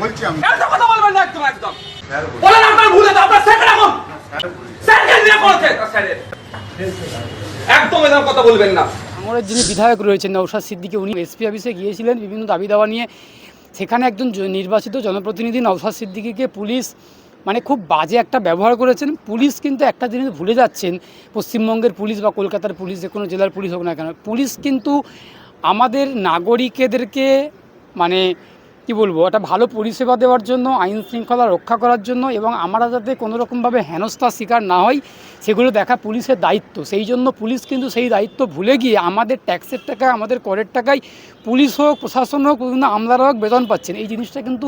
বলছি আমি। এত কথা বলবেন না একদম একদম। বলেন আপনার ভুল আছে আপনার স্যার রাখুন। স্যার। স্যারকে নিয়ে করেছে? স্যারের একদম এরকম কথা বলবেন না। ভাঙড়ের যিনি বিধায়ক রয়েছেন নৌশাদ সিদ্দিকী উনি এসপি অফিসে গিয়েছিলেন বিভিন্ন দাবি দাওয়া নিয়ে। সেখানে একজন নির্বাচিত জনপ্রতিনিধি নৌশাদ সিদ্দিকীকে পুলিশ মানে খুব বাজে একটা ব্যবহার করেছেন। পুলিশ কিন্তু একটা জিনিস ভুলে যাচ্ছেন। পশ্চিমবঙ্গের পুলিশ বা কলকাতার পুলিশ যে কোনো জেলার পুলিশ হোক না কেন। পুলিশ কিন্তু আমাদের নাগরিকদেরকে মানে কি বলব, একটা ভালো পরিষেবা দেওয়ার জন্য, আইন শৃঙ্খলা রক্ষা করার জন্য এবং আমরা যাতে কোনোরকমভাবে হেনস্থার শিকার না হয় সেগুলো দেখা পুলিশের দায়িত্ব। সেই জন্য পুলিশ কিন্তু সেই দায়িত্ব ভুলে গিয়ে আমাদের ট্যাক্সের টাকায়, আমাদের করের টাকায় পুলিশ হোক, প্রশাসন হোক, বিভিন্ন আমলারা হোক, বেতন পাচ্ছেন। এই জিনিসটা কিন্তু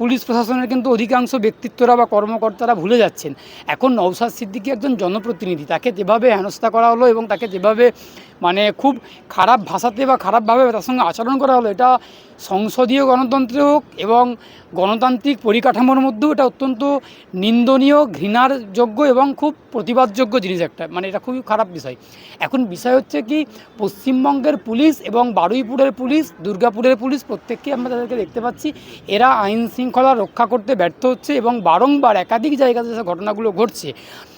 পুলিশ প্রশাসনের কিন্তু অধিকাংশ ব্যক্তিত্বরা বা কর্মকর্তারা ভুলে যাচ্ছেন। এখন নৌসাদ সিদ্দিকী একজন জনপ্রতিনিধি। তাকে যেভাবে হেনস্থা করা হলো এবং তাকে যেভাবে মানে খুব খারাপ ভাষাতে বা খারাপভাবে তার সঙ্গে আচরণ করা হলো, এটা সংসদীয় গণতন্ত্রে হোক এবং গণতান্ত্রিক পরিকাঠামোর মধ্যেও এটা অত্যন্ত নিন্দনীয় ঘৃণার যোগ্য এবং খুব প্রতিবাদযোগ্য জিনিস একটা। মানে এটা খুবই খারাপ বিষয়। এখন বিষয় হচ্ছে কি, পশ্চিমবঙ্গের পুলিশ এবং বারুইপুরের পুলিশ দুর্গাপুরের পুলিশ প্রত্যেককে আমরা তাদেরকে দেখতে পাচ্ছি। এরা আইন শৃঙ্খলা রক্ষা করতে ব্যর্থ হচ্ছে এবং বারংবার একাধিক জায়গাতে যেসব ঘটনাগুলো ঘটছে।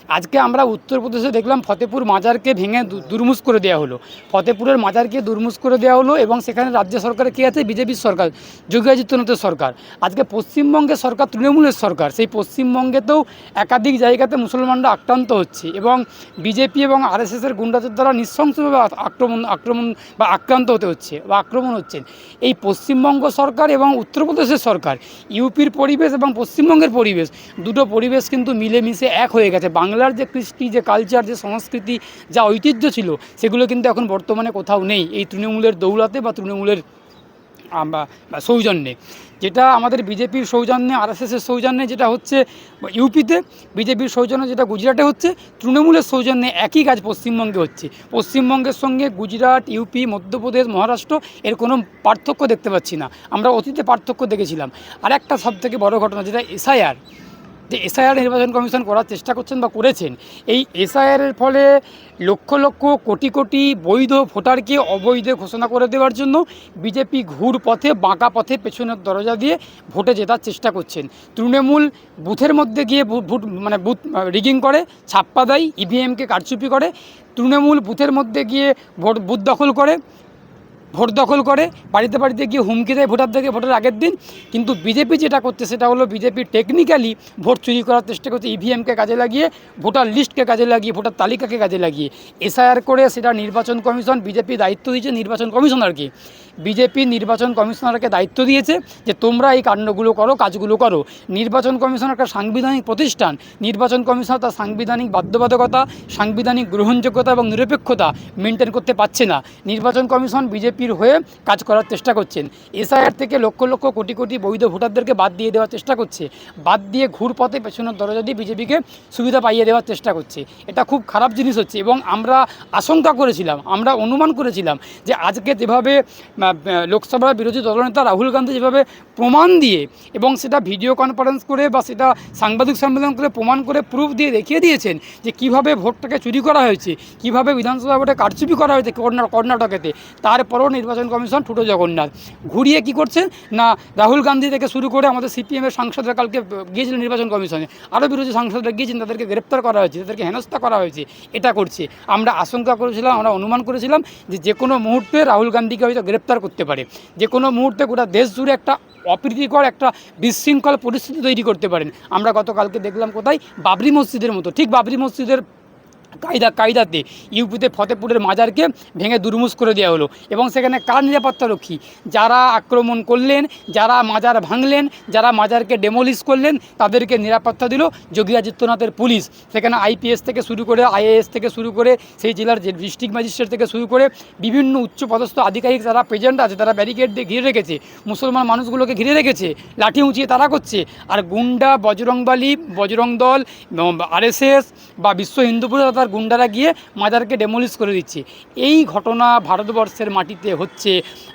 আজকে আমরা উত্তরপ্রদেশে দেখলাম ফতেপুর মাজারকে ভেঙে দু- দুর্মুষ করে দেওয়া হলো। ফতেপুরের মাজারকে দুর্মুষ করে দেওয়া হলো এবং সেখানে রাজ্য সরকারে কে আছে? বিজেপির সরকার, যোগী আদিত্যনাথের সরকার। আজকে পশ্চিমবঙ্গের সরকার তৃণমূলের সরকার। সেই পশ্চিমবঙ্গেতেও একাধিক জায়গাতে মুসলমানরা আক্রান্ত হচ্ছে এবং বিজেপি এবং আরএসএসের গুন্ডাদের দ্বারা নৃশংসভাবে আক্রমণ আক্রমণ বা আক্রান্ত হতে হচ্ছে বা আক্রমণ হচ্ছেন এই পশ্চিমবঙ্গ সরকার এবং উত্তরপ্রদেশের সরকার, ইউপির পরিবেশ এবং পশ্চিমবঙ্গের পরিবেশ, দুটো পরিবেশ কিন্তু মিলেমিশে এক হয়ে গেছে। বাংলার যে কৃষ্টি, যে কালচার যে সংস্কৃতি, যা ঐতিহ্য ছিল, সেগুলো কিন্তু এখন বর্তমানে কোথাও নেই। এই তৃণমূলের দৌলাতে বা তৃণমূলের সৌজন্যে। যেটা আমাদের বিজেপির সৌজন্যে আর আরএসএসের সৌজন্যে যেটা হচ্ছে, ইউপিতে বিজেপির সৌজন্যে যেটা গুজরাটে হচ্ছে, তৃণমূলের সৌজন্যে একই কাজ পশ্চিমবঙ্গে হচ্ছে। পশ্চিমবঙ্গের সঙ্গে গুজরাট, ইউপি, মধ্যপ্রদেশ, মহারাষ্ট্র, এর কোনো পার্থক্য দেখতে পাচ্ছি না। আমরা অতীতে পার্থক্য দেখেছিলাম। আর একটা সবথেকে বড় ঘটনা, যেটা এসআইআর। যে এসআইআর নির্বাচন কমিশন করার চেষ্টা করছেন বা করেছেন, এই এসআইআরের ফলে লক্ষ লক্ষ কোটি কোটি বৈধ ভোটারকে অবৈধ ঘোষণা করে দেওয়ার জন্য বিজেপি ঘুর পথে, বাঁকা পথে পেছনের দরজা দিয়ে ভোটে জেতার চেষ্টা করছেন। তৃণমূল বুথের মধ্যে গিয়ে ভোট মানে বুথ রিগিং করে, ছাপ্পা দেয় ইভিএমকে কারচুপি করে, তৃণমূল বুথের মধ্যে গিয়ে ভোট, বুথ দখল করে ভোট দখল করে, বাড়িতে বাড়িতে গিয়ে হুমকি দেয় ভোটারদেরকে ভোটের আগের দিন। কিন্তু বিজেপি যেটা করছে সেটা হলো বিজেপি টেকনিক্যালি ভোট চুরি করার চেষ্টা করছে ইভিএমকে কাজে লাগিয়ে, ভোটার লিস্টকে কাজে লাগিয়ে, ভোটার তালিকাকে কাজে লাগিয়ে। এসআইআর করে সেটা নির্বাচন কমিশন, বিজেপি দায়িত্ব দিয়েছে নির্বাচন কমিশনারকে। বিজেপি নির্বাচন কমিশনারকে দায়িত্ব দিয়েছে যে তোমরা এই কাণ্ডগুলো করো, কাজগুলো করো। নির্বাচন কমিশন একটা সাংবিধানিক প্রতিষ্ঠান। নির্বাচন কমিশন তার সাংবিধানিক বাধ্যবাধকতা, সাংবিধানিক গ্রহণযোগ্যতা এবং নিরপেক্ষতা মেনটেন করতে পারছে না। নির্বাচন কমিশন বিজেপির হয়ে কাজ করার চেষ্টা করছেন। এসআইআর থেকে লক্ষ লক্ষ কোটি কোটি বৈধ ভোটারদেরকে বাদ দিয়ে দেওয়ার চেষ্টা করছে। বাদ দিয়ে ঘুর পথে পেছনের দরজা দিয়ে বিজেপিকে সুবিধা পাইয়ে দেওয়ার চেষ্টা করছে। এটা খুব খারাপ জিনিস হচ্ছে এবং আমরা আশঙ্কা করেছিলাম, আমরা অনুমান করেছিলাম যে আজকে যেভাবে লোকসভার বিরোধী দলনেতা রাহুল গান্ধী যেভাবে প্রমাণ দিয়ে এবং সেটা ভিডিও কনফারেন্স করে বা সেটা সাংবাদিক সম্মেলন করে প্রমাণ করে প্রুফ দিয়ে দেখিয়ে দিয়েছেন যে কীভাবে ভোটটাকে চুরি করা হয়েছে, কীভাবে বিধানসভা ভোটে কারচুপি করা হয়েছে কর্ণা- কর্ণাটকেতে, তারপরেও নির্বাচন কমিশন ঠুটো জগন্নাথ। ঘুরিয়ে কি করছে? না, রাহুল গান্ধী থেকে শুরু করে আমাদের সিপিএমের সাংসদরা কালকে গিয়েছিলেন নির্বাচন কমিশনে। আরও বিরোধী সাংসদরা গিয়েছেন, তাদেরকে গ্রেপ্তার করা হয়েছে, তাদেরকে হেনস্থা করা হয়েছে, এটা করছে। আমরা আশঙ্কা করেছিলাম, আমরা অনুমান করেছিলাম যে যে কোনো মুহূর্তে রাহুল গান্ধীকে হয়তো গ্রেপ্তার করতে পারে। যে কোনো মুহূর্তে গোটা দেশ জুড়ে একটা অপ্রীতিকর, একটা বিশৃঙ্খল পরিস্থিতি তৈরি করতে পারেন। আমরা গতকালকে দেখলাম কোথায়? বাবরি মসজিদের মতো। ঠিক বাবরি মসজিদের কায়দা, কায়দাতে ইউপিতে ফতেপুরের মাজারকে ভেঙে দুর্মুষ করে দেওয়া হলো এবং সেখানে কার নিরাপত্তা রক্ষী? যারা আক্রমণ করলেন, যারা মাজার ভাঙলেন, যারা মাজারকে ডেমোলিশ করলেন, তাদেরকে নিরাপত্তা দিল যোগী আদিত্যনাথের পুলিশ। সেখানে আইপিএস থেকে শুরু করে, আইএএস থেকে শুরু করে, সেই জেলার ডিস্ট্রিক্ট ম্যাজিস্ট্রেট থেকে শুরু করে, বিভিন্ন উচ্চপদস্থ আধিকারিক যারা প্রেজেন্ট আছে, তারা ব্যারিকেড দিয়ে ঘিরে রেখেছে। মুসলমান মানুষগুলোকে ঘিরে রেখেছে। লাঠি উঁচিয়ে তারা করছে। আর গুন্ডা, বজরংবালি, বজরং দল আরএসএস বা বিশ্ব হিন্দু পরিষদ কলকাতার গুন্ডারা গিয়ে মাজারকে ডেমোলিশ করে দিচ্ছে। এই ঘটনা ভারতবর্ষের মাটিতে হচ্ছে।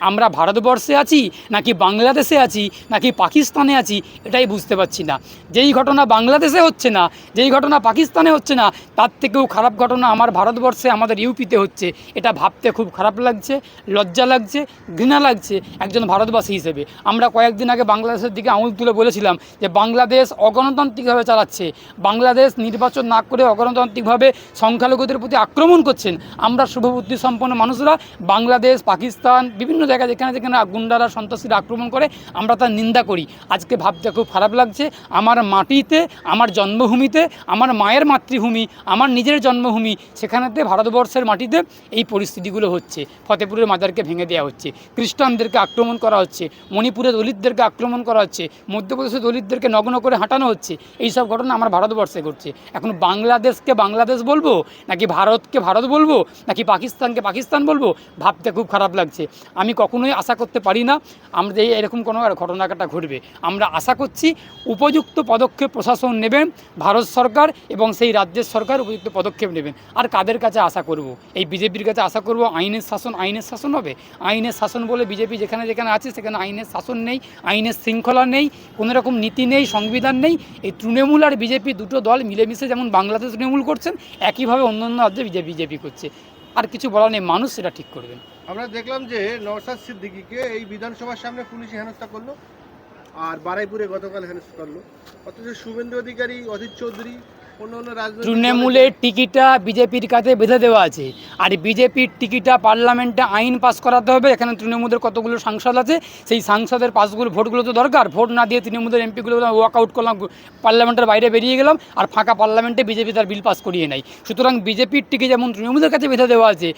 আমরা ভারতবর্ষে আছি, নাকি বাংলাদেশে আছি, নাকি পাকিস্তানে আছি, এটাই বুঝতে পারছি না। যেই ঘটনা বাংলাদেশে হচ্ছে না, যেই ঘটনা পাকিস্তানে হচ্ছে না, তার থেকেও খারাপ ঘটনা আমার ভারতবর্ষে, আমাদের ইউপিতে হচ্ছে। এটা ভাবতে খুব খারাপ লাগছে, লজ্জা লাগছে, ঘৃণা লাগছে একজন ভারতবাসী হিসেবে। আমরা কয়েকদিন আগে বাংলাদেশের দিকে আঙুল তুলে বলেছিলাম যে বাংলাদেশ অগণতান্ত্রিকভাবে চালাচ্ছে। বাংলাদেশ নির্বাচন না করে অগণতান্ত্রিকভাবে সংখ্যালঘুদের প্রতি আক্রমণ করছেন। আমরা শুভবুদ্ধি সম্পন্ন মানুষরা, বাংলাদেশ, পাকিস্তান, বিভিন্ন জায়গায় যেখানে যেখানে গুন্ডারা, সন্ত্রাসীরা আক্রমণ করে, আমরা তার নিন্দা করি। আজকে ভাবতে খুব খারাপ লাগছে, আমার মাটিতে, আমার জন্মভূমিতে, আমার মায়ের মাতৃভূমি, আমার নিজের জন্মভূমি, সেখানেতে ভারতবর্ষের মাটিতে এই পরিস্থিতিগুলো হচ্ছে। ফতেপুরের মাজারকে ভেঙে দেওয়া হচ্ছে। খ্রিস্টানদেরকে আক্রমণ করা হচ্ছে। মণিপুরে দলিতদেরকে আক্রমণ করা হচ্ছে। মধ্যপ্রদেশে দলিতদেরকে নগ্ন করে হাঁটানো হচ্ছে। এই সব ঘটনা আমার ভারতবর্ষে ঘটছে। এখন বাংলাদেশকে বাংলাদেশ বলব নাকি ভারতকে ভারত বলব? নাকি পাকিস্তানকে পাকিস্তান বলব? ভাবতে খুব খারাপ লাগছে। আমি কখনোই আশা করতে পারি না আমরা যে এরকম কোনো ঘটনাটা ঘটবে। আমরা আশা করছি উপযুক্ত পদক্ষেপ প্রশাসন নেবেন ভারত সরকার এবং সেই রাজ্যের সরকার উপযুক্ত পদক্ষেপ নেবেন আর কাদের কাছে আশা করব? এই বিজেপির কাছে আশা করব আইনের শাসন আইনের শাসন হবে? আইনের শাসন বলে বিজেপি যেখানে যেখানে আছে সেখানে আইনের শাসন নেই, আইনের শৃঙ্খলা নেই, কোনো রকম নীতি নেই, সংবিধান নেই। এই তৃণমূল আর বিজেপি দুটো দল মিলেমিশে যেমন বাংলাদেশ তৃণমূল করছেন একইভাবে অন্য অন্য রাজ্যে বিজেপি বিজেপি করছে? আর কিছু বলার নেই, মানুষ সেটা ঠিক করবেন। আমরা দেখলাম যে নরসাদ সিদ্দিকিকে এই বিধানসভার সামনে পুলিশ হেনস্থা করল, আর বারাইপুরে গতকাল হেনস্থা করল। অথচ শুভেন্দু অধিকারী, অজিত চৌধুরী তৃণমূলের টিকিটা বিজেপির কাছে বেঁধে দেওয়া আছে। আর বিজেপির টিকিটা পার্লামেন্টে আইন পাস করাতে হবে। এখানে তৃণমূলের কতগুলো সাংসদ আছে সেই সাংসদের পাশগুলো ভোটগুলো তো দরকার। ভোট না দিয়ে তৃণমূলের এমপিগুলো ওয়াক আউট করলাম পার্লামেন্টের বাইরে বেরিয়ে গেলাম আর ফাঁকা পার্লামেন্টে বিজেপি তার বিল পাস করিয়ে নেয় সুতরাং বিজেপির টিকিট যেমন তৃণমূলের কাছে বেঁধে দেওয়া আছে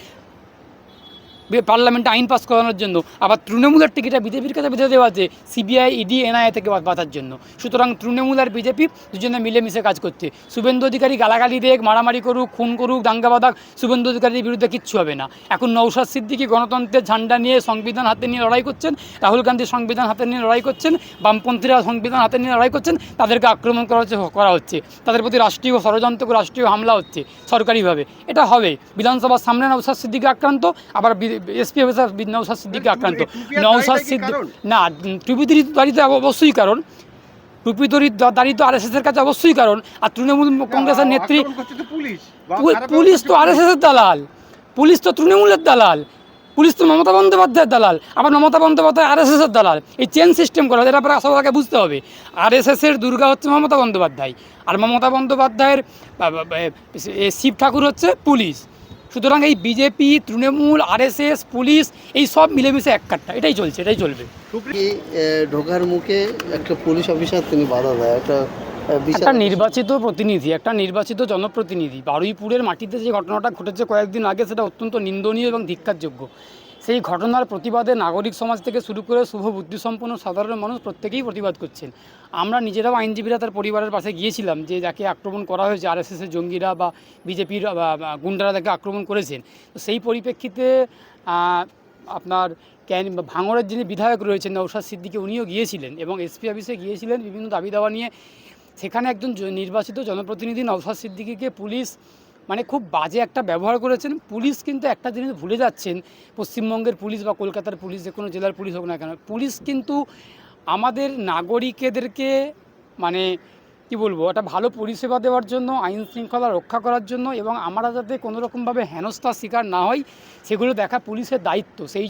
পার্লামেন্টে আইন পাস করানোর জন্য, আবার তৃণমূলের টিকিটটা বিজেপির কাছে বেঁধে দেওয়া আছে, সিবিআই, ইডি, এনআইএ থেকে বাঁচার জন্য। সুতরাং তৃণমূল আর বিজেপি দুজনে মিলেমিশে কাজ করছে। শুভেন্দু অধিকারী গালাগালি দেখ, মারামারি করুক, খুন করুক, দাঙ্গা বাঁধাক, শুভেন্দু অধিকারীর বিরুদ্ধে কিচ্ছু হবে না। এখন নৌসাদ সিদ্দিকি গণতন্ত্রের ঝান্ডা নিয়ে সংবিধান হাতে নিয়ে লড়াই করছেন, রাহুল গান্ধী সংবিধান হাতে নিয়ে লড়াই করছেন, বামপন্থীরা সংবিধান হাতে নিয়ে লড়াই করছেন, তাদেরকে আক্রমণ করা হচ্ছে করা হচ্ছে। তাদের প্রতি রাষ্ট্রীয় ষড়যন্ত্র, রাষ্ট্রীয় হামলা হচ্ছে, সরকারিভাবে। এটা হবে। বিধানসভার সামনে নৌসাদ সিদ্দিকি আক্রান্ত, আবার এসপি অফিসার নৌসাদ সিদ্দিকি আক্রান্ত। আর নৌসাদ সিদ্দিক? না টুপি দাঁড়িয়ে অবশ্যই কারণ। টুপি দাঁড়িয়ে তো আরএসএসের কাছে অবশ্যই কারণ। আর তৃণমূল কংগ্রেসের নেত্রী পুলিশ। তো ব্যবস্থা করছে আরএসএসের দালাল। পুলিশ তো তৃণমূলের দালাল। পুলিশ তো মমতা বন্দ্যোপাধ্যায়ের দালাল। আবার মমতা বন্দ্যোপাধ্যায় আরএসএসের দালাল। এই চেন সিস্টেম করা যেটা আপনার সবার আগে বুঝতে হবে। আরএসএসের দুর্গা হচ্ছে মমতা বন্দ্যোপাধ্যায়। আর মমতা বন্দ্যোপাধ্যায়ের শিব ঠাকুর হচ্ছে পুলিশ। সুতরাং এই বিজেপি তৃণমূল আরএসএস পুলিশ এই সব মিলেমিশে এক কাটটা এটাই চলছে এটাই চলবে। ঢোকার মুখে একটা পুলিশ অফিসার তিনি বাধা দেয়। একটা একটা নির্বাচিত প্রতিনিধি একটা নির্বাচিত জনপ্রতিনিধি। বারুইপুরের মাটিতে যে ঘটনাটা ঘটেছে কয়েকদিন আগে সেটা অত্যন্ত নিন্দনীয় এবং ধিক্কারযোগ্য। সেই ঘটনার প্রতিবাদে নাগরিক সমাজ থেকে শুরু করে শুভ বুদ্ধিসম্পন্ন সাধারণ মানুষ প্রত্যেকেই প্রতিবাদ করছেন। আমরা নিজেরাও আইনজীবীরা তার পরিবারের পাশে গিয়েছিলাম যে যাকে আক্রমণ করা হয়েছে, আরএসএসের জঙ্গিরা বা বিজেপির গুন্ডারা তাকে আক্রমণ করেছেন। তো সেই পরিপ্রেক্ষিতে আপনার ক্যান, ভাঙড়ের যিনি বিধায়ক রয়েছেন নৌসাদ সিদ্দিকি, উনিও গিয়েছিলেন এবং এসপি অফিসে গিয়েছিলেন বিভিন্ন দাবি দাওয়া নিয়ে। সেখানে একজন নির্বাচিত জনপ্রতিনিধি নওশাদ সিদ্দিকিকে পুলিশ মানে খুব বাজে একটা ব্যবহার করেছেন। পুলিশ কিন্তু একটা জিনিস ভুলে যাচ্ছেন। পশ্চিমবঙ্গের পুলিশ বা কলকাতার পুলিশ, যে কোনো জেলার পুলিশ হোক না কেন, পুলিশ কিন্তু আমাদের নাগরিকদেরকে মানে কি বলব, একটা ভালো পরিষেবা দেওয়ার জন্য, আইন শৃঙ্খলা রক্ষা করার জন্য এবং আমরা যাতে কোনো রকমভাবে হেনস্থার শিকার না হয় সেগুলো দেখা পুলিশের দায়িত্ব। সেই